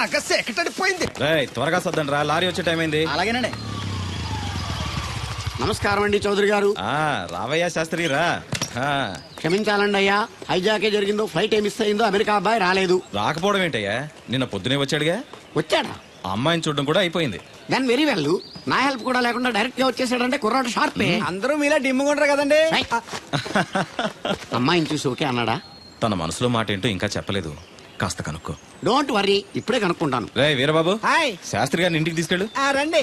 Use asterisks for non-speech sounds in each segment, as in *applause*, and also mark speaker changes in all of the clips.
Speaker 1: అక్క
Speaker 2: రేయ్ త్వరగా సర్దండి రా లారీ వచ్చే టైం అయింది.
Speaker 1: అలాగేనండి.
Speaker 3: నమస్కారం అండి చౌదరి గారు.
Speaker 2: ఆ రావయ్యా శాస్త్రి రా. ఆ,
Speaker 3: క్షమించాలండి అయ్యా హైజాకే జరిగిందో ఫ్లైట్ ఏమి మిస్ అయిందో అమెరికా అబ్బాయి రాలేదు.
Speaker 2: రాకపోవడం ఏంటయ్యా? నిన్న పొద్దునే వచ్చాడుగా?
Speaker 3: వచ్చాడా?
Speaker 2: ఆ అమ్మాయిని చూడడం కూడా అయిపోయింది.
Speaker 3: దాని వెరీ వెల్. నా హెల్ప్ కూడా లేకుండా డైరెక్ట్గా వచ్చేసాడంటే కుర్రాడు షార్పే.
Speaker 1: అందరూ మీలా డిమ్ముకుంటారు కదండి.
Speaker 3: రేయ్. *laughs* అమ్మాయిని చూసి ఓకే అన్నాడా?
Speaker 2: తన మనసులో మాట ఏంటో ఇంకా చెప్పలేదు. కాస్త కనుక్కో.
Speaker 3: డోంట్ వరీ ఇప్పుడే కనుక్కుంటాను.
Speaker 2: రే వీరబాబు.
Speaker 1: హాయ్
Speaker 2: శాస్త్రి గారిని ఇంటికి తీసుకెళ్ళు.
Speaker 1: ఆ, రండి.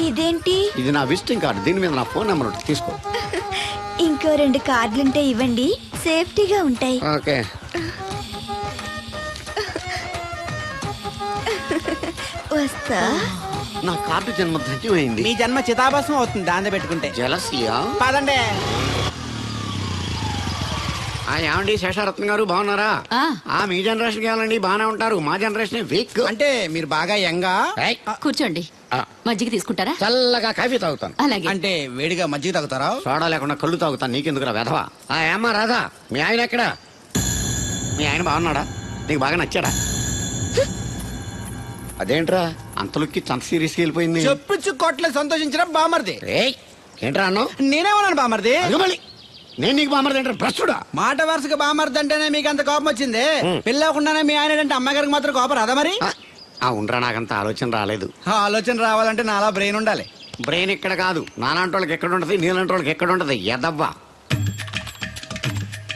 Speaker 4: ఇదేంటి?
Speaker 3: ఇది నా విజిటింగ్ కార్డు. దీని మీద నా ఫోన్ నెంబర్ ఉంటుంది తీసుకో.
Speaker 4: ఇంకో రెండు కార్డులుంటే ఇవ్వండి. సేఫ్టీగా ఉంటాయి.
Speaker 3: ఓకే.
Speaker 4: వస్తా.
Speaker 3: నా కార్డు జన్మ ధన్యమైంది
Speaker 1: మీ జన్మ చితాభస్మం అవుతుంది దాన్ని పెట్టుకుంటే.
Speaker 3: జలసియా
Speaker 1: పదండి.
Speaker 3: ఆ ఏమండి శేషారత్న గారు బాగున్నారా?
Speaker 5: ఆ.
Speaker 3: ఆ మీ జనరేషన్ కావాలండి బాగానే ఉంటారు. మా జనరేషన్ వీక్
Speaker 1: అంటే మీరు బాగా యంగా
Speaker 5: కూర్చోండి.
Speaker 3: ఆ.
Speaker 5: మజ్జిగ తీసుకుంటారా?
Speaker 3: చల్లగా కాఫీ తాగుతాను.
Speaker 5: అలాగే.
Speaker 1: అంటే వేడిగా మజ్జిగ తాగుతారా?
Speaker 3: సోడా లేకుండా కళ్ళు తాగుతాను. నీకెందుకురా వెధవా? ఆ ఏమ్మా రాధా మీ ఆయన ఎక్కడా? మీ ఆయన బాగున్నాడా? నీకు బాగా నచ్చాడా? అదేంట్రా అంతలోకి చంత సీరియస్కి వెళ్ళిపోయింది.
Speaker 1: చెప్పుచ్చు కొట్ల సంతోషించిన బామర్ది.
Speaker 3: ఏయ్ ఏంట్రా అన్నావు?
Speaker 1: నేనేమన్నాను బామర్ది?
Speaker 3: అదిగో మళ్ళీ నేను నీకు బామ్మది ఏంట్రా భ్రష్టుడా?
Speaker 1: మాట వరుసగా బామర్ది అంటేనే మీకు అంత కోపం వచ్చింది? పిల్లకుండానే మీ ఆయన అంటే అమ్మగారికి మాత్రం కోపం రాదా మరి?
Speaker 3: ఆ, ఉండరా నాకంత ఆలోచన రాలేదు.
Speaker 1: ఆ ఆలోచన రావాలంటే నాలా బ్రెయిన్ ఉండాలి.
Speaker 3: బ్రెయిన్ ఇక్కడ కాదు. నాలాంటి వాళ్ళకి ఎక్కడ ఉంటది? నీలాంటి వాళ్ళకి ఎక్కడ ఉంటది? ఎదవ్వా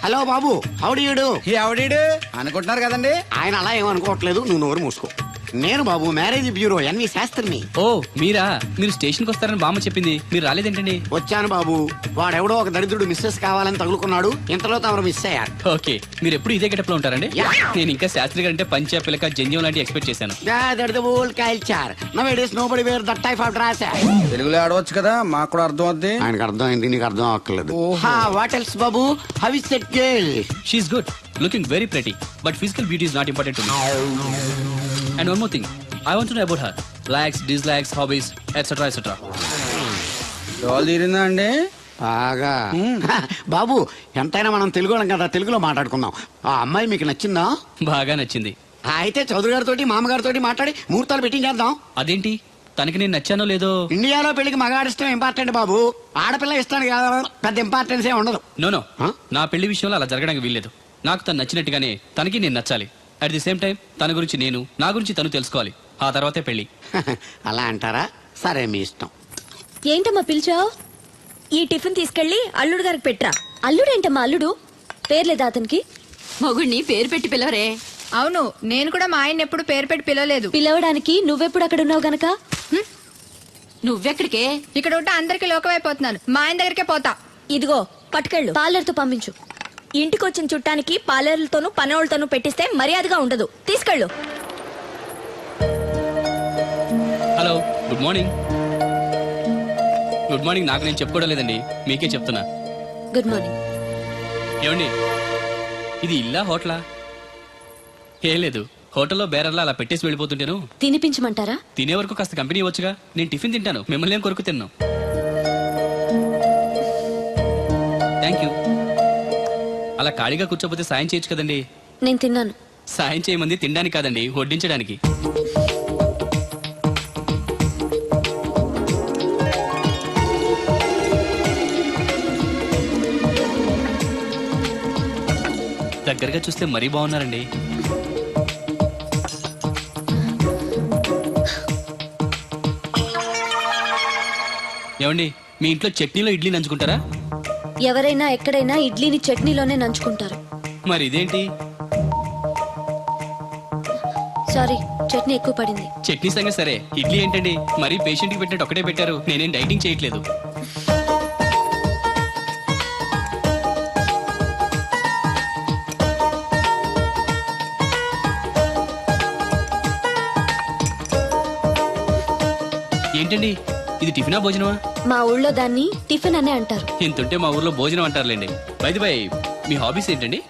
Speaker 3: హలో బాబు హౌడీయుడు
Speaker 1: ఎవడీడు అనుకుంటున్నారు కదండి?
Speaker 3: ఆయన అలా ఏమనుకోవట్లేదు నువ్వు నోరు మూసుకో. నేను బాబు మ్యారేజ్ బ్యూరో ఎన్వి శాస్త్రిని.
Speaker 6: ఓ మీరా? మీరు స్టేషన్కి వస్తారని బామ్మ చెప్పింది. మీరు రాలేదేంటండి?
Speaker 3: వచ్చాను బాబు. వాడెవడో ఒక దరిద్రుడు మిస్సెస్ కావాలని తగులుకున్నాడు. ఇంతలో తమరు మిస్ అయ్యారు.
Speaker 6: ఓకే మీరు ఎప్పుడు ఇదే గెటప్లో ఉంటారండి. నేను ఇంకా శాస్త్రి గారు అంటే పంచ పిలక జంజం లాంటి ఎక్స్పెక్ట్ చేశాను.
Speaker 3: Old culture now it is nobody wear that type of dress
Speaker 1: తెలుగులో ఆడవచ్చు కదా మాకు కూడా అర్థం అవుద్ది
Speaker 3: ఆయనకు అర్థమైంది నీకు అర్థం అవ్వట్లేదు
Speaker 1: ఓహో.
Speaker 3: What else Babu? How is that girl
Speaker 6: she's good looking very pretty but physical beauty is not important to me and one more thing I want to know about her likes dislikes hobbies etcetera etcetera
Speaker 1: Dol తీరిందా అండి?
Speaker 3: బాగా. బాబు ఎంతైనా మనం తెలుగు వాళ్ళం కదా తెలుగులో మాట్లాడుకుందాం. ఆ అమ్మాయి మీకు నచ్చిందా?
Speaker 6: బాగా నచ్చింది.
Speaker 3: అయితే చౌదరి గారితో మామగారితో మాట్లాడి ముహూర్తాలు పెట్టించేద్దాం
Speaker 6: అదేంటి? తనకి నేను నచ్చానో లేదో?
Speaker 3: ఇండియాలో పెళ్ళికి మగాడిష్టం ఇంపార్టెంట్ బాబు. ఆడపిల్ల ఇష్టానికి కాదు, పెద్ద ఇంపార్టెన్స్ ఏ ఉండదు.
Speaker 6: No no? నా పెళ్ళి విషయంలో అలా జరగడానికి వీల్లేదు. నాకు తను నచ్చినట్టుగానే తనకి నేను నచ్చాలి. అట్ ది సేమ్ టైం తన గురించి నేను నా గురించి తను తెలుసుకోవాలి. ఆ తర్వాతే పెళ్ళి *laughs*
Speaker 3: అలా అంటారా? సరే మీ ఇష్టం.
Speaker 4: ఏంటమ్మా పిలిచావు? ఈ టిఫిన్ తీసుకెళ్ళి అల్లుడు గారికి పెట్రా అల్లుడేంటమ్మా అల్లుడు? పేర్లేదా అతనికి?
Speaker 5: మొగుడిని పేరు పెట్టి పిలవరే.
Speaker 7: అవును నేను కూడా మా ఆయన ఎప్పుడు పేరు పెట్టి పిలవలేదు.
Speaker 4: పిలవడానికి నువ్వెప్పుడు అక్కడ ఉన్నావు గనక?
Speaker 5: నువ్వెక్కడికే?
Speaker 7: ఇక్కడ ఉంటే అందరికి లోకమైపోతున్నాను మా ఆయన దగ్గరికే పోతా.
Speaker 4: ఇదిగో పట్టుకెళ్ళు. పార్లర్తో పంపించు. ఇంటికి వచ్చిన చుట్టానికి పార్లర్లతోనూ పనోళ్ళతోనూ పెట్టిస్తే మర్యాదగా ఉండదు. తీసుకెళ్ళు.
Speaker 6: Hello good morning. Good morning నాకు నేను చెప్పుకోవడం లేదండి. మీకే చెప్తున్నా.
Speaker 4: Good morning.
Speaker 6: ఏమండి? ఇది ఇల్లా హోటలా? ఏం లేదు. హోటల్లో బేరర్లా అలా పెట్టేసి వెళ్ళిపోతుంటాను.
Speaker 4: తినిపించమంటారా?
Speaker 6: తినే వరకు కాస్త కంపెనీ ఇవ్వచ్చుగా. నేను టిఫిన్ తింటాను. మిమ్మల్ని ఏం కొరకు తిన్నాను థ్యాంక్ *laughs* యూ అలా ఖాళీగా కూర్చోపోతే సాయం చేయొచ్చు కదండి.
Speaker 4: నేను తిన్నాను.
Speaker 6: సాయం చేయమంది తినడానికి కాదండి వడ్డించడానికి. దగ్గరగా చూస్తే మరీ బాగున్నారండి. ఏమండి మీ ఇంట్లో చట్నీలో ఇడ్లీ నంచుకుంటారా?
Speaker 4: ఎవరైనా ఎక్కడైనా ఇడ్లీని చట్నీలోనే నంచుకుంటారు.
Speaker 6: మరి ఇదేంటి?
Speaker 4: సారీ చట్నీ ఎక్కువ పడింది.
Speaker 6: చట్నీ సంగతి సరే. ఇడ్లీ ఏంటండి? మరీ పేషెంట్కి పెట్టినట్టు ఒకటే పెట్టారు. నేనేం డైటింగ్ చేయట్లేదు. ఏంటండి? ఇది టిఫినా భోజనమా?
Speaker 4: మా ఊళ్ళో దాన్ని టిఫిన్ అనే అంటారు.
Speaker 6: ఇంతుంటే మా ఊర్లో భోజనం అంటారులేండి. బై బై మీ హాబీస్ ఏంటండి?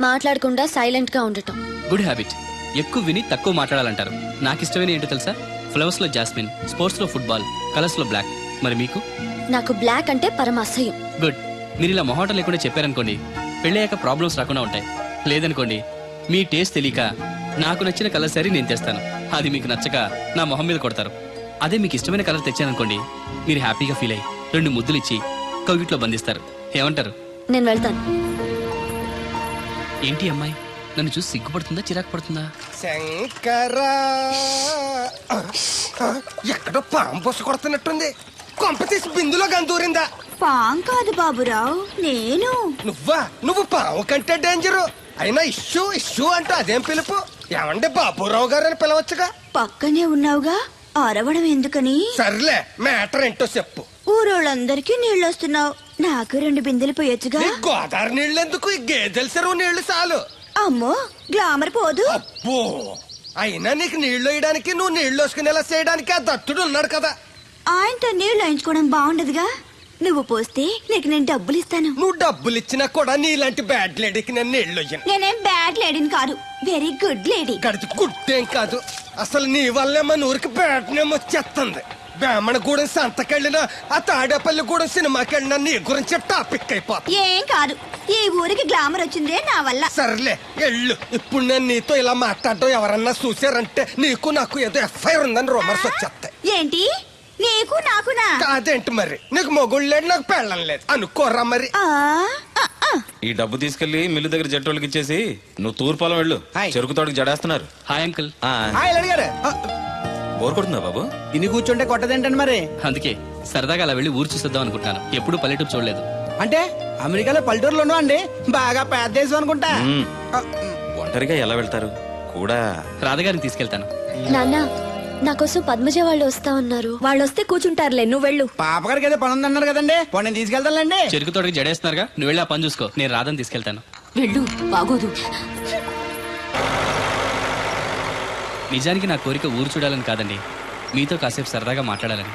Speaker 4: మాట్లాడకుండా సైలెంట్గా ఉండటం.
Speaker 6: గుడ్ హ్యాబిట్ ఎక్కువ విని తక్కువ మాట్లాడాలంటారు. నాకు ఇష్టమైన ఏంటో తెలుసా? ఫ్లవర్స్లో జాస్మిన్ స్పోర్ట్స్లో ఫుట్బాల్ కలర్స్లో బ్లాక్ మరి మీకు?
Speaker 4: నాకు బ్లాక్ అంటే పరమ అసహ్యం
Speaker 6: గుడ్ మీరు ఇలా మొహాటం లేకుండా చెప్పారనుకోండి పెళ్ళయ్యాక ప్రాబ్లమ్స్ రాకుండా ఉంటాయి. లేదనుకోండి మీ టేస్ట్ తెలియక నాకు నచ్చిన కలర్ సరే నేను తెస్తాను. అది మీకు నచ్చక నా మొహం మీద కొడతారు. అదే మీకు ఇష్టమైన కలర్ తెచ్చాననుకోండి మీరు హ్యాపీగా ఫీల్ అయ్యి రెండు ముద్దులు ఇచ్చి కవిట్లో బంధిస్తారు. ఏమంటారు?
Speaker 4: నేను వెళ్తాను.
Speaker 6: ఏంటి అమ్మాయి? నన్ను చూసి సిగ్గుపడుతుందా చిరాకు పడుతుందా?
Speaker 8: శంకరా! ఎక్కడో పాము బొస్సు కొడుతున్నట్టుంది. కొంప తీసి బిందులో గందూరిందా
Speaker 9: పాం కాదు బాబురావు నేను.
Speaker 8: నువ్వా? నువ్వు పాము కంటే డేంజరు. అయినా ఇష్యూ ఇష్యూ అంటూ అదేం పిలుపు? ఏమంటే బాబురావు గారు అని పిలవచ్చుగా?
Speaker 9: పక్కనే ఉన్నావుగా? అరవడం ఎందుకని?
Speaker 8: సర్లే మ్యాటర్ ఏంటో చెప్పు.
Speaker 9: ఊరోళ్ళందరికీ నీళ్ళొస్తున్నావు. నాకు రెండు బిందెలు పోయొచ్చుగా?
Speaker 8: గోదావరి నీళ్ళు ఎందుకు ఈ గేదెల చెరువు నీళ్ళు చాలు.
Speaker 9: అమ్మో గ్లామర్ పోదు.
Speaker 8: అబ్బో అయినా నీకు నీళ్ళు వేయడానికి నువ్వు నీళ్ళు వేసుకునేలా చేయడానికి ఆ దత్తుడు ఉన్నాడు కదా.
Speaker 9: ఆయనతో నీళ్ళు వేయించుకోవడం బాగుండదుగా? నువ్వు పోస్తే నీకు నేను డబ్బులు ఇస్తాను.
Speaker 8: నువ్వు డబ్బులు ఇచ్చినా కూడా నీలాంటి బ్యాడ్ లేడీకి నేను నీళ్ళు ఇయ్యను
Speaker 9: నేనేం బ్యాడ్ లేడీని కాదు. వెరీ గుడ్ లేడీ
Speaker 8: గడిచి గుడ్డేం కాదు. అసలు నీ వల్లే మన ఊరికి బ్యాటనేమో వచ్చేస్తుంది బ్రాహ్మణగూడెం సంతకెళ్ళినా ఆ తాడేపల్లిగూడెం సినిమాకి వెళ్ళినా నీ గురించి టాపిక్ అయిపోతుంది
Speaker 9: ఏం కాదు. ఈ ఊరికి గ్లామర్ వచ్చిందే నా వల్ల.
Speaker 8: సర్లే ఎళ్ళు. ఇప్పుడు నేను నీతో ఇలా మాట్లాడడం ఎవరన్నా చూసారంటే నీకు నాకు ఏదో ఎఫ్ఐఆర్ ఉందని రూమర్స్ వచ్చేస్తాయి
Speaker 9: ఏంటి? నీకు నాకునా?
Speaker 8: కాదేంటి మరి? నీకు మొగుళ్ళు లేదు నాకు పెళ్ళం లేదు. అనుకోరా మరి.
Speaker 9: ఆ.
Speaker 2: ఈ డబ్బు తీసుకెళ్ళి మిల్లు దగ్గర జట్టోళ్ళకి ఇచ్చేసి నువ్వు తూర్పాలం వెళ్ళు.
Speaker 1: హాయ్.
Speaker 2: చెరుకు తోటకి జడేస్తున్నారు.
Speaker 6: Hi uncle.
Speaker 2: ఆ,
Speaker 1: హాయ్ అడిగారు?
Speaker 2: బోర్ కొడుతుందా బాబు?
Speaker 1: ఇన్ని కూర్చుంటే కొట్టదేంటండి మరి?
Speaker 6: అందుకే సరదాగా అలా వెళ్ళి ఊరు చూసేద్దాం అనుకుంటాను ఎప్పుడు పల్లెటూరు చూడలేదు.
Speaker 1: అంటే అమెరికాలో పల్లెటూరులో ఉన్నావు అండి. బాగా పెద్ద దేశం అనుకుంటా.
Speaker 2: మ్మ్.
Speaker 1: ఆ,
Speaker 2: ఒంటరిగా ఎలా వెళ్తారు? కూడా.
Speaker 6: రాధగారిని తీసుకెళ్తాను.
Speaker 4: నాన్న నా కోసం పద్మజ వాళ్ళు వస్తా ఉన్నారు. వాళ్ళు వస్తే కూర్చుంటారులే నువ్వు వెళ్ళు.
Speaker 1: పాపగారికి ఏదో పని ఉందన్నారు కదండి. పోనీ నేను తీసుకెళ్తానులేండి.
Speaker 6: చెరుకు తోటకి జడేస్తున్నారుగా. నువ్వు వెళ్ళి ఆ పని చూసుకో. నేను రాధని తీసుకెళ్తాను.
Speaker 10: వెళ్ళు బాగోదు.
Speaker 6: నిజానికి నా కోరిక ఊరు చూడాలని కాదండి. మీతో కాసేపు సరదాగా మాట్లాడాలని.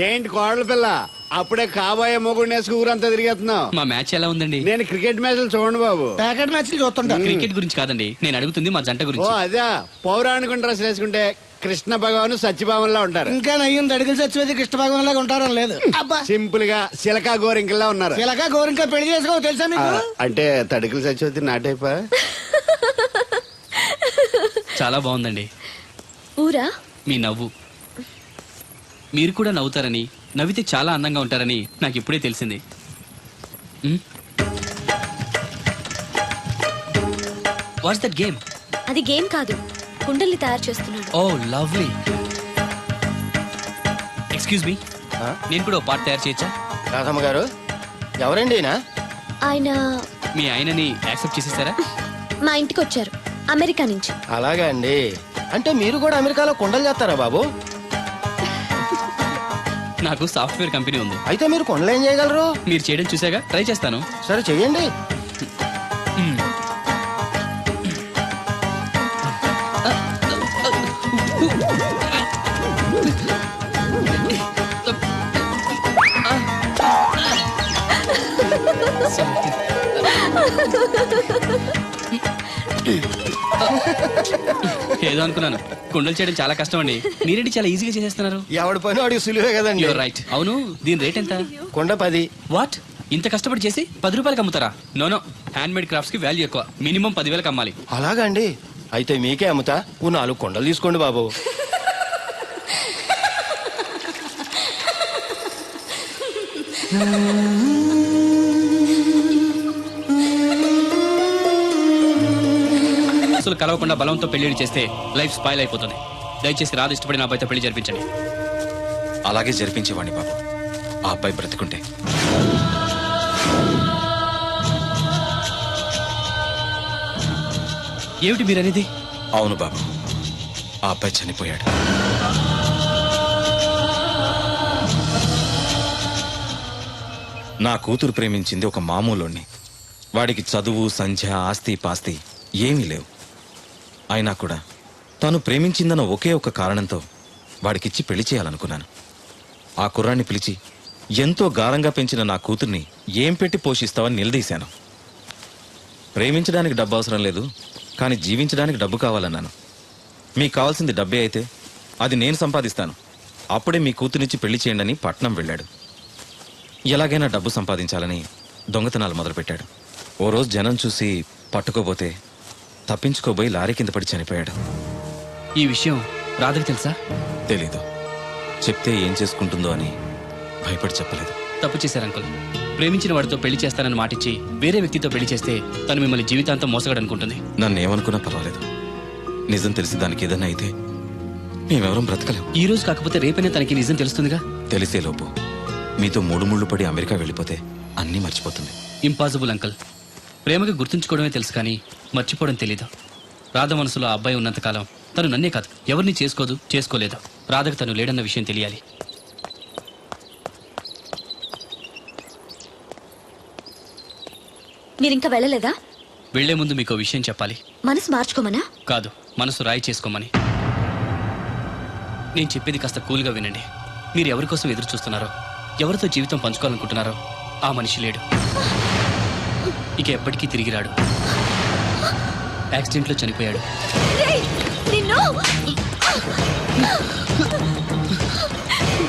Speaker 11: ఏంటి కోడల పిల్ల? అప్పుడే కాబోయే మొగుడు వేసుకు ఊరంతా తిరిగేస్తున్నావు.
Speaker 6: మా మ్యాచ్ ఎలా ఉందండి?
Speaker 11: నేను క్రికెట్ మ్యాచ్లు చూడండి బాబు.
Speaker 1: ప్యాకెట్ మ్యాచ్లు చూస్తుంటా.
Speaker 6: క్రికెట్ గురించి కాదండి. నేను అడుగుతుంది మా జంట
Speaker 11: ఓ
Speaker 6: గురించి
Speaker 11: అదే. పౌరాణిక డ్రెస్ వేసుకుంటే కృష్ణ భగవాన్ సత్యభావంలా ఉంటారు.
Speaker 1: ఇంకా నయ్యం దడిగిలి చచ్చిపోతే కృష్ణ భాగం లాగా ఉంటారని లేదు. అబ్బా.
Speaker 11: సింపుల్గా సిలకా గోరింకల్లా ఉన్నారు.
Speaker 1: ఇలాగా గోరింకా పెళ్ళి చేసుకో తెలుసా
Speaker 11: ఆ,
Speaker 1: మీకు?
Speaker 11: అంటే తడికలు చచ్చిపోతే నాటైపా?
Speaker 6: చాలా బాగుందండి.
Speaker 4: ఊరా?
Speaker 6: మీ నవ్వు. మీరు కూడా నవ్వుతారని నవ్వితే చాలా అందంగా ఉంటారని నాకు ఇప్పుడే తెలిసింది. వాట్స్ దట్ గేమ్
Speaker 4: అది గేమ్ కాదు. కుండల్ని తయారు చేస్తున్నాడు.
Speaker 6: Oh lovely. ఎక్స్క్యూజ్ మీ నేను కూడా పార్ట్ తయారు చేయొచ్చా?
Speaker 11: రాధమ్మ గారు ఎవరండి
Speaker 4: ఆయన
Speaker 6: మీ ఆయనని యాక్సెప్ట్ చేసేసారా? *laughs*
Speaker 4: మా ఇంటికి వచ్చారు అమెరికా నుంచి.
Speaker 11: అలాగా అండి. అంటే మీరు కూడా అమెరికాలో కొండలు చేస్తారా బాబు?
Speaker 6: నాకు సాఫ్ట్వేర్ కంపెనీ ఉంది.
Speaker 11: అయితే మీరు కొండలు ఏం చేయగలరు?
Speaker 6: మీరు చేయడం చూసాగా? ట్రై చేస్తాను.
Speaker 11: సరే చెయ్యండి.
Speaker 6: ఏదో అనుకున్నాను. కుండలు చేయడం చాలా కష్టం అండి మీరేంటి చాలా ఈజీగా చేసేస్తున్నారు?
Speaker 11: ఎవడి పని వాడికి సులువే కదండి.
Speaker 6: యూర్ రైట్ అవును దీని రేట్ ఎంత?
Speaker 11: కొండ పది.
Speaker 6: వాట్ ఇంత కష్టపడి చేసి పది రూపాయలకి అమ్ముతారా? నోనో హ్యాండ్ మేడ్ క్రాఫ్ట్స్కి వాల్యూ ఎక్కువ. మినిమం పదివేలకు అమ్మాలి.
Speaker 11: అలాగా అండి. అయితే మీకే అమ్ముతా. ఓ నాలుగు కొండలు తీసుకోండి బాబు. *laughs*
Speaker 6: అసలు కలవకుండా బలంతో పెళ్ళిళ్ళు చేస్తే లైఫ్ స్పాయిల్ అయిపోతుంది. దయచేసి రాదు ఇష్టపడిన అబ్బాయితో పెళ్ళి జరిపించండి.
Speaker 2: అలాగే జరిపించేవాడిని బాబు. ఆ అబ్బాయి బ్రతికుంటే.
Speaker 6: ఏమిటి మీరు అనేది
Speaker 2: అవును బాబు. ఆ అబ్బాయి చనిపోయాడు. నా కూతురు ప్రేమించింది ఒక మామూలుణ్ణి. వాడికి చదువు సంధ్య ఆస్తి పాస్తి ఏమీ లేవు. అయినా కూడా తాను ప్రేమించిందన్న ఒకే ఒక కారణంతో వాడికిచ్చి పెళ్ళి చేయాలనుకున్నాను. ఆ కుర్రాన్ని పిలిచి ఎంతో గారంగా పెంచిన నా కూతుర్ని ఏం పెట్టి పోషిస్తావని నిలదీశాను. ప్రేమించడానికి డబ్బు అవసరం లేదు కానీ జీవించడానికి డబ్బు కావాలన్నాను. మీకు కావాల్సింది డబ్బే అయితే అది నేను సంపాదిస్తాను. అప్పుడే మీ కూతురినిచ్చి పెళ్ళి చేయండి పట్నం వెళ్ళాడు. ఎలాగైనా డబ్బు సంపాదించాలని దొంగతనాలు మొదలుపెట్టాడు. ఓ రోజు జనం చూసి పట్టుకోబోతే తప్పించుకోబోయి లారీ కింద పడి చనిపోయాడు.
Speaker 6: ఈ విషయం రాధకి తెలుసా?
Speaker 2: తెలీదు. చెప్తే ఏం చేసుకుంటుందో అని భయపడి చెప్పలేదు.
Speaker 6: తప్పు చేశారు అంకుల్. ప్రేమించిన వాడితో పెళ్ళి చేస్తానని మాటిచ్చి వేరే వ్యక్తితో పెళ్ళి చేస్తే తను మిమ్మల్ని జీవితాంతం మోసగడనుకుంటుంది.
Speaker 2: నన్ను ఏమనుకున్నా పర్వాలేదు. నిజం తెలిసి దానికి ఏదైనా అయితే మేమెవరం బ్రతకలేం.
Speaker 6: ఈ రోజు కాకపోతే రేపైనా తనకి నిజం తెలుస్తుందిగా?
Speaker 2: తెలిసే లోపు మీతో మూడు ముళ్ళు పడి అమెరికా వెళ్ళిపోతే అన్నీ మర్చిపోతుంది.
Speaker 6: ఇంపాసిబుల్ అంకుల్ ప్రేమకి గుర్తుంచుకోవడమే తెలుసు కానీ మర్చిపోవడం తెలీదు. రాధ మనసులో ఆ అబ్బాయి ఉన్నంతకాలం తను నన్నే కాదు ఎవరిని చేసుకోదు చేసుకోలేదు. రాధకు తను లేడన్న విషయం తెలియాలి.
Speaker 9: మీరింకా వెళ్ళలేదా?
Speaker 6: వెళ్ళే ముందు మీకు విషయం చెప్పాలి.
Speaker 9: మనసు మార్చుకోమనా?
Speaker 6: కాదు మనసు రాయి చేసుకోమని. నేను చెప్పేది కాస్త కూల్గా వినండి. మీరు ఎవరి కోసం ఎదురు చూస్తున్నారో ఎవరితో జీవితం పంచుకోవాలనుకుంటున్నారో ఆ మనిషి లేడు. ఇక ఎప్పటికీ తిరిగి రాడు. యాక్సిడెంట్లో చనిపోయాడు.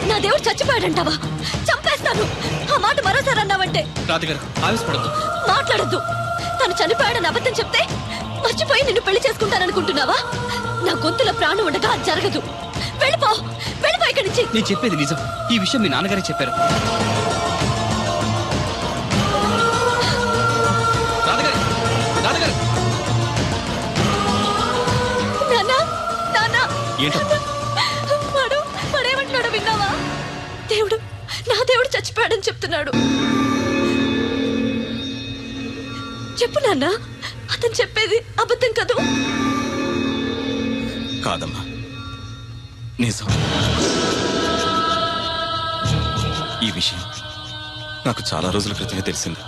Speaker 4: నా దేవుడు చచ్చిపోయాడంటావా? చంపేస్తాను. ఆ మాట మరోసారి అన్నావంటే.
Speaker 6: రాధగారు ఆవేశపడద్దు.
Speaker 4: మాట్లాడద్దు. తను చనిపోయాడని అబద్ధం చెప్తే మర్చిపోయి నిన్ను పెళ్ళి చేసుకుంటాననుకుంటున్నావా? నా గొంతులో ప్రాణం ఉండగా అది జరగదు. వెళ్ళిపో. వెళ్ళిపో ఇక్కడి నుంచి.
Speaker 6: నేను చెప్పేది నిజం. ఈ విషయం మీ నాన్నగారే చెప్పారు.
Speaker 4: వాడు వాడేమంటున్నాడో విన్నావా? దేవుడు నా దేవుడు చచ్చిపోయాడని చెప్తున్నాడు. చెప్పు నాన్న అతను చెప్పేది అబద్ధం కదూ?
Speaker 2: కాదమ్మా. నిజం. ఈ విషయం నాకు చాలా రోజుల క్రితమే తెలిసింది.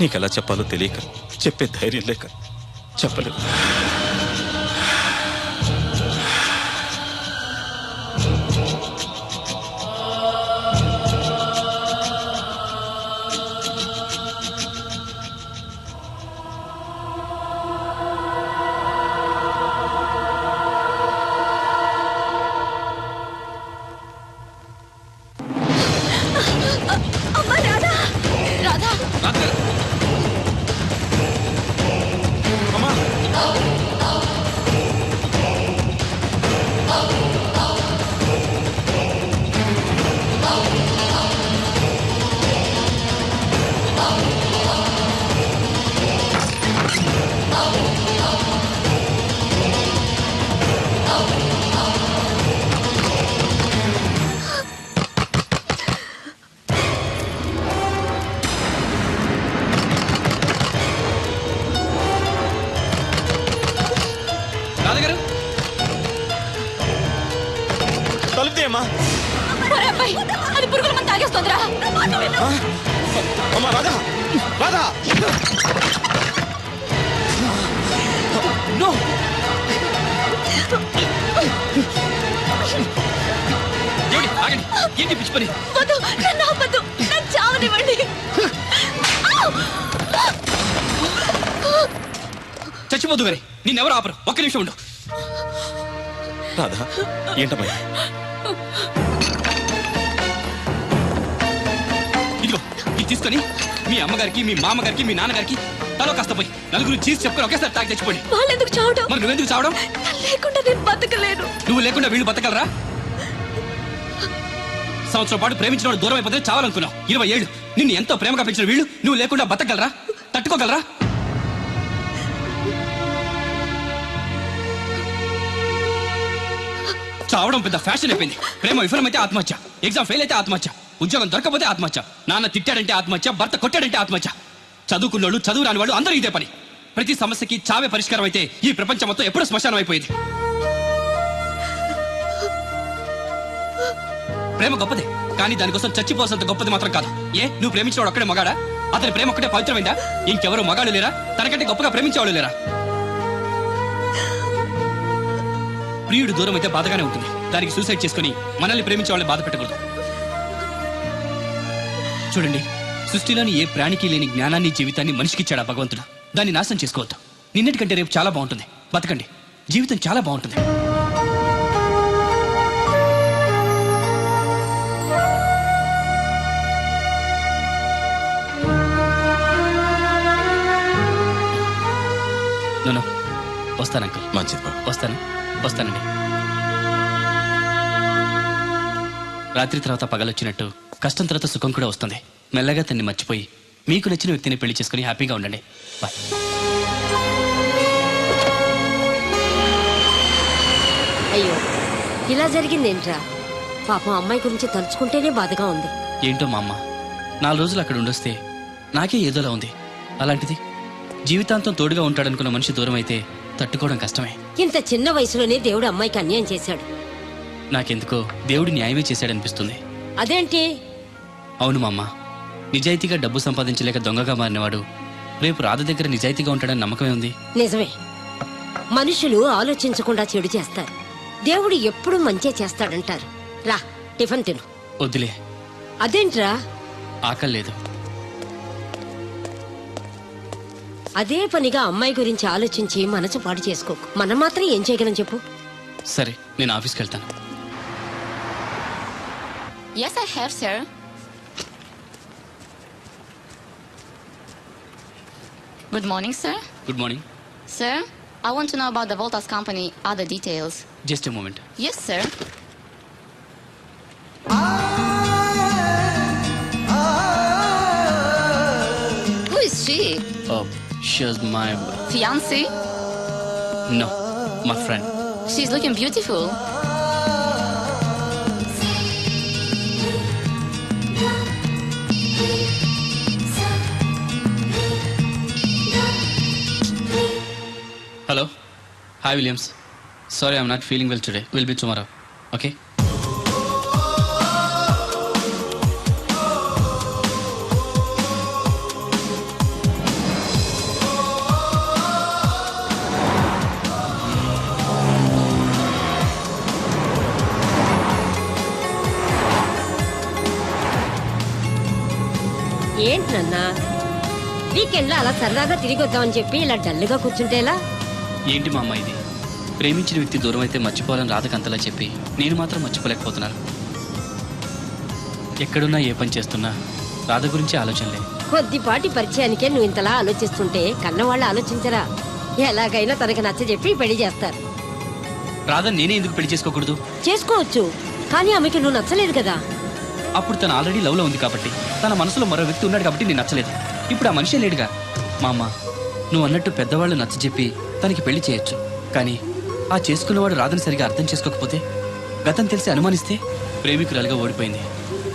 Speaker 2: నీకెలా చెప్పాలో తెలియక చెప్పే ధైర్యం లేక చెప్పలేదు.
Speaker 4: అమ్మా రాధా రాధా. నో.
Speaker 6: ఏమిటి ఆగండి. ఏంటి పిచ్చి పని?
Speaker 4: వద్దు నన్ను ఆపద్దు. నన్ను చావనివ్వండి.
Speaker 6: చచ్చిపోదు గారి నిన్నెవరు ఆపరు? ఒక్క నిమిషం ఉండు.
Speaker 2: రాధా ఏంటమ్మా
Speaker 6: ఇది తీసుకొని మీ అమ్మగారికి మీ మామగారికి మీ నాన్నగారికి తలో కాస్త పోయి నలుగురు చీజ్ చెప్పుకొని ఒకేసారి తాగి చచ్చిపోండి.
Speaker 4: వాళ్ళెందుకు చావడం
Speaker 6: మరి నువ్వెందుకు చావడం?
Speaker 4: లేకుండా నేను బతకలేను.
Speaker 6: నువ్వు లేకుండా వీళ్ళు బతకలరా? సంవత్సరం పాటు ప్రేమించిన వాడు దూరం అయిపోతే చావాలనుకున్నావు. ఇరవై ఏళ్ళు నిన్ను ఎంతో ప్రేమగా పెంచిన వీళ్ళు నువ్వు లేకుండా బతకగలరా? తట్టుకోగలరా? చావడం పెద్ద ఫ్యాషన్ అయిపోయింది. ప్రేమ విఫలమైతే ఆత్మహత్య. ఎగ్జామ్ ఫెయిల్ అయితే ఆత్మహత్య. ఉద్యోగం దొరకపోతే ఆత్మహత్య. నాన్న తిట్టాడంటే ఆత్మహత్య భర్త కొట్టాడంటే ఆత్మహత్య. చదువుకున్నోళ్ళు చదువు రాని వాళ్ళు అందరూ ఇదే పని. ప్రతి సమస్యకి చావే పరిష్కారం అయితే ఈ ప్రపంచం మొత్తం ఎప్పుడూ శ్మశానం అయిపోయింది. ప్రేమ గొప్పదే కానీ దానికోసం చచ్చిపోవాల్సినంత గొప్పది మాత్రం కాదు. ఏ నువ్వు ప్రేమించేవాడు ఒక్కడే మగాడా? అతని ప్రేమ ఒక్కటే పవిత్రమైందా? ఇంకెవరు మగాడు లేరా? తనకంటే గొప్పగా ప్రేమించేవాళ్ళు లేరా? ప్రియుడు దూరం అయితే బాధగానే ఉంటుంది. దానికి సూసైడ్ చేసుకుని మనల్ని ప్రేమించే వాళ్ళని బాధ పెట్టకూడదు. చూడండి. సృష్టిలోని ఏ ప్రాణికి లేని జ్ఞానాన్ని జీవితాన్ని మనిషికి ఇచ్చాడా భగవంతుడు. దాన్ని నాశనం చేసుకోవద్దు. నిన్నటికంటే రేపు చాలా బాగుంటుంది. బతకండి. జీవితం చాలా బాగుంటుంది. నన్ను వస్తాను అంకుల్.
Speaker 2: మంచిది
Speaker 6: వస్తాను. వస్తానండి. రాత్రి తర్వాత పగలొచ్చినట్టు కష్టం తర్వాత సుఖం కూడా వస్తుంది. మెల్లగా తన్ని మర్చిపోయి మీకు నచ్చిన వ్యక్తిని పెళ్ళి చేసుకుని హ్యాపీగా ఉండండి. బాయ్
Speaker 12: అయ్యో ఇలా జరిగిందేంట్రా? పాపం అమ్మాయి గురించి తలుచుకుంటేనే బాధగా ఉంది.
Speaker 6: ఏంటో మా అమ్మ నాలుగు రోజులు అక్కడ ఉండొస్తే నాకే ఏదోలా ఉంది. అలాంటిది జీవితాంతం తోడుగా ఉంటాడనుకున్న మనిషి దూరం అయితే తట్టుకోవడం కష్టమే.
Speaker 12: ఇంత చిన్న వయసులోనే దేవుడు అమ్మాయికి అన్యాయం చేశాడు.
Speaker 6: నాకెందుకో దేవుడు న్యాయమే చేశాడనిపిస్తుంది.
Speaker 12: అదేంటి?
Speaker 6: అవును మా అమ్మ నిజాయితీగా డబ్బు సంపాదించలేక దొంగగా మారినవాడు రేపు రాధ దగ్గర నిజాయితీగా ఉంటాడని నమ్మకమే ఉంది.
Speaker 12: నిజమే. మనుషులు ఆలోచించకుండా చెడు చేస్తారు. దేవుడు ఎప్పుడూ మంచే చేస్తాడంటారు. రా టిఫిన్ తిను.
Speaker 6: వద్దులే.
Speaker 12: అదేంట్రా?
Speaker 6: ఆకలి లేదు.
Speaker 12: అదే పనిగా అమ్మాయి గురించి ఆలోచించి మనసు పాడు చేసుకోకు. మనం మాత్రం ఏం చేయగలం చెప్పు.
Speaker 6: సరే నేను ఆఫీస్కి వెళ్తాను.
Speaker 5: Yes, I have, sir. Good morning, sir.
Speaker 6: Good morning.
Speaker 5: Sir, I want to know about the Voltas company, other details.
Speaker 6: Just a moment.
Speaker 5: Yes, sir. Who is she?
Speaker 6: Oh, she's my...
Speaker 5: Fiancé?
Speaker 6: No, my friend.
Speaker 5: She's looking beautiful.
Speaker 6: Hi Williams sorry I'm not feeling well today will be tomorrow okay
Speaker 12: ఏంటన్నా వీకెండ్లో అలా సరదాగా తిరిగి వద్దామని చెప్పి ఇలా డల్గా కూర్చుంటే ఎలా?
Speaker 6: ఏంటి మా అమ్మ ఇది ప్రేమించిన వ్యక్తి దూరం అయితే మర్చిపోవాలని రాధకంతలా చెప్పి నేను మాత్రం మర్చిపోలేకపోతున్నాను. ఎక్కడున్నా ఏ పని చేస్తున్నా రాధ గురించి ఆలోచనలే
Speaker 12: కొద్దిపాటి పరిచయానికే నువ్వు ఇంతలా ఆలోచిస్తుంటే కన్నవాళ్ళు ఆలోచించరా? ఎలాగైనా తనకి నచ్చ చెప్పి పెళ్ళి చేస్తారు.
Speaker 6: రాధ నేనే ఎందుకు పెళ్ళి చేసుకోకూడదు?
Speaker 12: చేసుకోవచ్చు. కానీ ఆమెకి నువ్వు నచ్చలేదు కదా.
Speaker 6: అప్పుడు తను ఆల్రెడీ లవ్లో ఉంది కాబట్టి తన మనసులో మరో వ్యక్తి ఉన్నాడు కాబట్టి నేను నచ్చలేదు. ఇప్పుడు ఆ మనిషే లేడుగా. మా అమ్మ నువ్వు అన్నట్టు పెద్దవాళ్ళు నచ్చ చెప్పి తనకి పెళ్ళి చేయొచ్చు. కానీ ఆ చేసుకున్నవాడు రాధని సరిగా అర్థం చేసుకోకపోతే గతం తెలిసి అనుమానిస్తే ప్రేమికురాలుగా ఓడిపోయింది.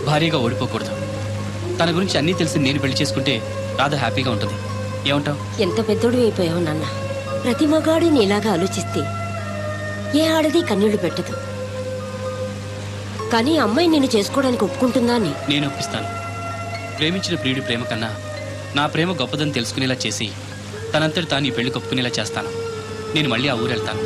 Speaker 6: భార్యగా ఓడిపోకూడదు. తన గురించి అన్నీ తెలిసి నేను పెళ్ళి చేసుకుంటే రాధ హ్యాపీగా ఉంటుంది. ఏమంటావు?
Speaker 12: ఎంత పెద్దోడు అయిపోయావు నాన్న. ప్రతి మగాడు నీలాగా ఆలోచిస్తే ఏ ఆడది కన్నీళ్ళు పెట్టదు. కానీ అమ్మాయి నిన్ను చేసుకోవడానికి ఒప్పుకుంటుందా అని?
Speaker 6: నేను ఒప్పిస్తాను. ప్రేమించిన ప్రియుడి ప్రేమ కన్నా నా ప్రేమ గొప్పదని తెలుసుకునేలా చేసి తనంతటి తాను ఈ పెళ్ళి కొప్పుకునేలా చేస్తాను. నేను మళ్ళీ ఆ ఊరు వెళ్తాను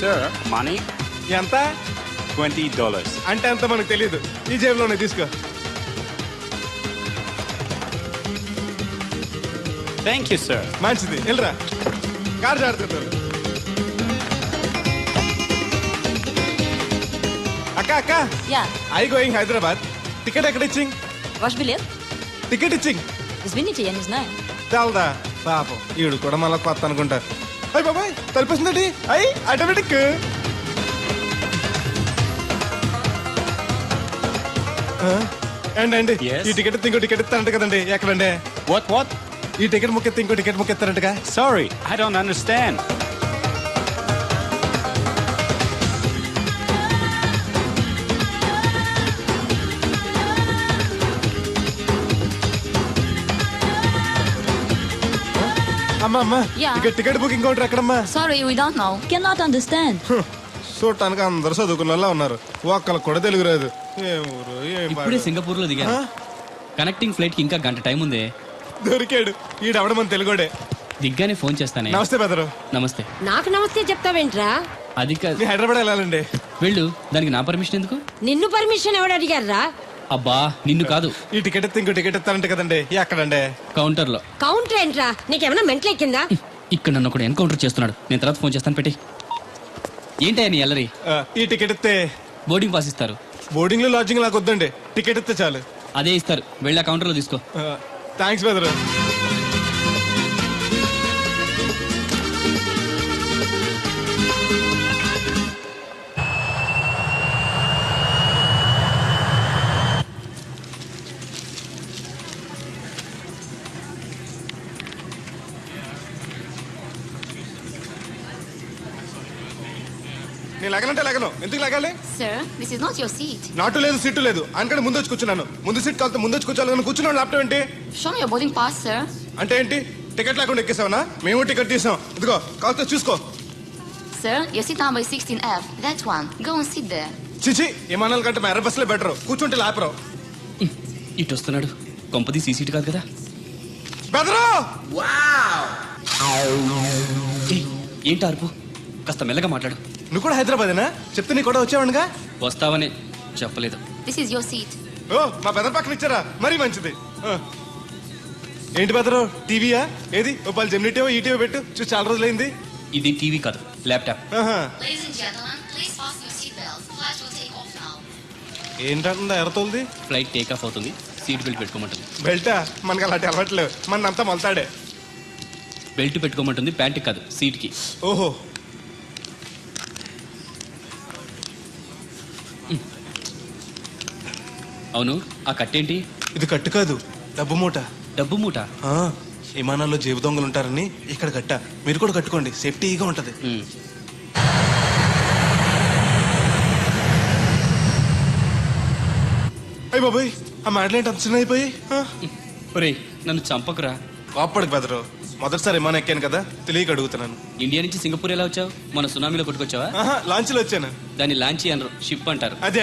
Speaker 13: సార్ మనీ
Speaker 14: ఎంత?
Speaker 13: Twenty dollars.
Speaker 14: అంటే అంత మనకు తెలియదు ఈ జేబులోనే తీసుకో.
Speaker 13: థ్యాంక్ యూ సార్
Speaker 14: మంచిది. వెళ్ళరా కార్ జాడుతున్నారు అక్క అక్క.
Speaker 5: Yeah.
Speaker 14: I going Hyderabad ticket ఎక్కడ ఇచ్చింగ్?
Speaker 5: Wash billet?
Speaker 14: టికెట్ ఇచ్చింగ్.
Speaker 5: Is Vinny and is nine.
Speaker 14: చాలదా పాపం. ఈడు కూడా మళ్ళీ కొత్త అనుకుంటారు. అయ్యి బాబాయ్ తలిపేసిందండి అయ్యి ఆటోమేటిక్ అండి
Speaker 13: Yes?
Speaker 14: ఈ టికెట్ ఇంకో టికెట్ ఇస్తారంట కదండి ఎక్కడండి
Speaker 13: What, what?
Speaker 14: ఈ టికెట్ ముక్కెత్తి ఇంకో టికెట్ ముక్కెత్తారంటగా
Speaker 13: Sorry, I don't understand.
Speaker 14: అమ్మా అమ్మా
Speaker 5: Yeah.
Speaker 14: ఇక టికెట్ బుకింగ్ కౌంటర్ ఎక్కడమ్మా
Speaker 5: Sorry, we don't know.
Speaker 4: Cannot understand
Speaker 14: hmm. చూడటానికి అందరు చదువుకున్న వాళ్ళ ఉన్నారు ఒక్కళ్ళకి కూడా తెలుగు రాదు ఏ ఊరు? ఏం
Speaker 6: ఇప్పుడే
Speaker 14: పాడు.
Speaker 6: సింగపూర్లో దిగాను.
Speaker 14: ఆ?
Speaker 6: కనెక్టింగ్ ఫ్లైట్కి ఇంకా గంట టైం ఉంది.
Speaker 14: దొరికాడు. ఈడవడ మన తెలుగుడే.
Speaker 6: దిగ్గానే ఫోన్ చేస్తానే.
Speaker 14: నమస్తే బెదరు
Speaker 6: నమస్తే.
Speaker 12: నాకు నమస్తే చెప్తావేంట్రా?
Speaker 6: అది కాదు
Speaker 14: హైదరాబాద్ వెళ్ళాలండి.
Speaker 6: వెళ్ళు. దానికి నా పర్మిషన్ ఎందుకు?
Speaker 12: నిన్ను పర్మిషన్ ఎవడు అడిగారా
Speaker 6: అబ్బా నిన్ను కాదు.
Speaker 14: ఈ టికెట్ ఇస్తే ఇంకో టికెట్ ఇస్తారంట కదండి. ఎక్కడండి
Speaker 6: కౌంటర్లో
Speaker 12: కౌంటర్ ఏంట్రా? నీకేమైనా మెంట్లెక్కిందా
Speaker 6: ఇక్కడ నన్ను ఒకడు ఎన్కౌంటర్ చేస్తున్నాడు. నేను తర్వాత ఫోన్ చేస్తాను పెట్టి ఏంటయ్యా నీ అల్లరి?
Speaker 14: ఆ, ఈ టికెట్ ఇస్తే
Speaker 6: బోర్డింగ్ పాస్ ఇస్తారు.
Speaker 14: బోర్డింగ్లో లాడ్జింగ్ నాకు వద్దండి. టికెట్ ఇస్తే చాలు.
Speaker 6: అదే ఇస్తారు. వెళ్ళి ఆ కౌంటర్లో తీసుకో.
Speaker 14: థ్యాంక్స్ బెదరు
Speaker 5: Sir, this is not your seat.
Speaker 14: నాటు లేదు సీటు లేదు. అందుకని ముందు వచ్చి కూర్చున్నాను. ముందు సీట్ కాలితే ముందు వచ్చి కూర్చోాలి కానీ కూర్చున్నాను ల్యాప్టాప్ ఏంటి?
Speaker 5: Show me your boarding pass, sir.
Speaker 14: అంటే ఏంటి? టికెట్ లేకుండా ఎక్కేసావనా? మేము టికెట్ తీసాం. ఇదిగో కాలితే చూసుకో.
Speaker 5: Sir, your seat number is 16F. That one. Go and sit there.
Speaker 14: చిచి విమానాల కంటే మా ఎర్ర బస్సులో బెటర్ కూర్చుంటే లాపరావు
Speaker 6: ఇటు వస్తున్నాడు. కొంపది సీసీటీ కాదు కదా.
Speaker 14: బెదరు!
Speaker 6: ఏయ్, ఏంటి అరుపు? కాస్త మెల్లగా మాట్లాడు.
Speaker 14: నువ్వు కూడా హైదరాబాదేనా? చెప్తే నీ కూడా వచ్చావనుగా
Speaker 6: వస్తావని చెప్పలేదు.
Speaker 5: This is your seat.
Speaker 14: ఓ మా బెదర్ పక్కన ఇచ్చారా? మరీ మంచిది. ఆ. ఏంటి బెదరు టీవీయా? ఏది? ఓ పలు జెమినిటీవో ఈటీవో పెట్టు. చూసి చాలా రోజులైంది.
Speaker 6: ఇది టీవీ కాదు ల్యాప్టాప్.
Speaker 14: ఆహా.
Speaker 5: Ladies and gentlemen, please fasten your seatbelts. Flight will take off now.
Speaker 14: ఏంటంటుందా ఎర్రతోల్ది
Speaker 6: ఫ్లైట్ టేక్ ఆఫ్ అవుతుంది. సీట్ బెల్ట్ పెట్టుకోమంటుంది.
Speaker 14: బెల్టా? మనకి అలాంటి అలవాట్లేవు మన అంతా మొలతాడే.
Speaker 6: బెల్ట్ పెట్టుకోమంటుంది ప్యాంట్ కాదు సీట్కి.
Speaker 14: ఓహో.
Speaker 6: అవును. ఆ కట్టేంటి?
Speaker 14: ఇది కట్టు కాదు డబ్బు మూట.
Speaker 6: డబ్బు మూట?
Speaker 14: ఆ, విమానాల్లో జేబు దొంగలు ఉంటారని ఇక్కడ కట్ట. మీరు కూడా కట్టుకోండి సేఫ్టీగా ఉంటది.
Speaker 6: ఉమ్.
Speaker 14: అయ్యి బాబాయ్ ఆ మాటలేంటి అంత చిన్న అయిపోయి
Speaker 6: ఒరేయ్ నన్ను చంపకురా.
Speaker 14: అప్పటికి బెదరు మొదటిసారి విమానం ఎక్కాను కదా తెలియక అడుగుతున్నాను.
Speaker 6: ఇండియా నుంచి సింగపూర్ ఎలా వచ్చావు? మన సునామీలో కొట్టుకొచ్చావా?
Speaker 14: ఆహా లాంచ్లో వచ్చాను.
Speaker 6: దాన్ని లాంచీ అనరు షిప్ అంటారు.
Speaker 14: అదే అదే.